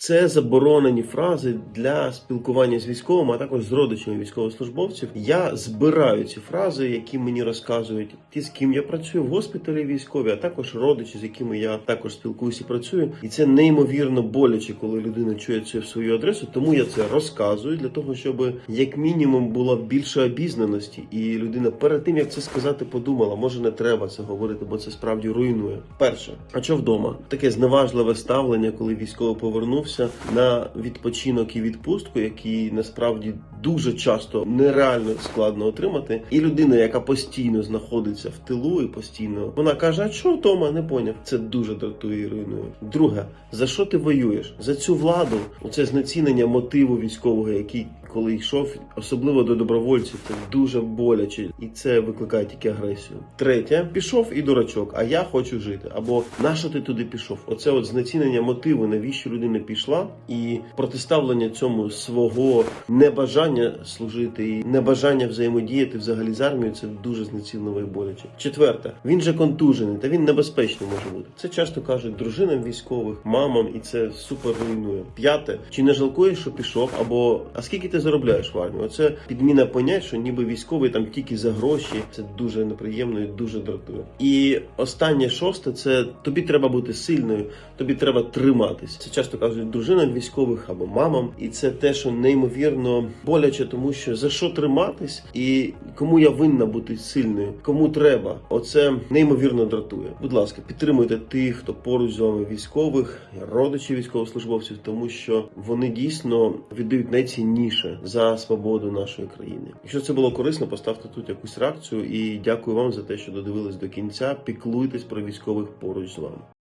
Це заборонені фрази для спілкування з військовими, а також з родичами військовослужбовців. Я збираю ці фрази, які мені розказують ті, з ким я працюю в госпіталі військові, а також родичі, з якими я також спілкуюся працюю. І це неймовірно боляче, коли людина чує це в свою адресу. Тому я це розказую для того, щоб як мінімум була більше обізнаності, і людина перед тим як це сказати, подумала, може не треба це говорити, бо це справді руйнує. Перше, а що вдома? Таке зневажливе ставлення, коли військовий повернувся на відпочинок і відпустку, які насправді дуже часто нереально складно отримати. І людина, яка постійно знаходиться в тилу і постійно вона каже: А що вдома? Не поняв. Це дуже дратує і. Друге, за що ти воюєш? За цю владу, оце знецінення мотиву військового, який коли йшов, особливо до добровольців, це дуже боляче, і це викликає тільки агресію. Третє, пішов і дурачок, а я хочу жити. Або нащо ти туди пішов? Оце от знецінення мотиву, навіщо людина пішла, і протиставлення цьому свого небажання служити і небажання взаємодіяти взагалі з армією, це дуже знецінливо і боляче. Четверте, він же контужений, та він небезпечний може бути. Це часто кажуть дружинам військових, мамам, і це супер руйнує. П'яте, чи не жалкуєш, що пішов, або а скільки ти заробляєш в армії? Оце підміна понять, що ніби військовий там тільки за гроші. Це дуже неприємно і дуже дратує. І останнє шосте це тобі треба бути сильною, тобі треба триматись. Це часто кажуть дружинам військових або мамам, і це те, що неймовірно боляче, тому що за що триматись, і кому я винна бути сильною, кому треба. Оце неймовірно дратує. Будь ласка, підтримуйте тих, хто поруч з вами військових, родичів військовослужбовців, тому що вони дійсно віддають найцінніше за свободу нашої країни. Якщо це було корисно, поставте тут якусь реакцію і дякую вам за те, що додивились до кінця. Піклуйтесь про військових поруч з вами.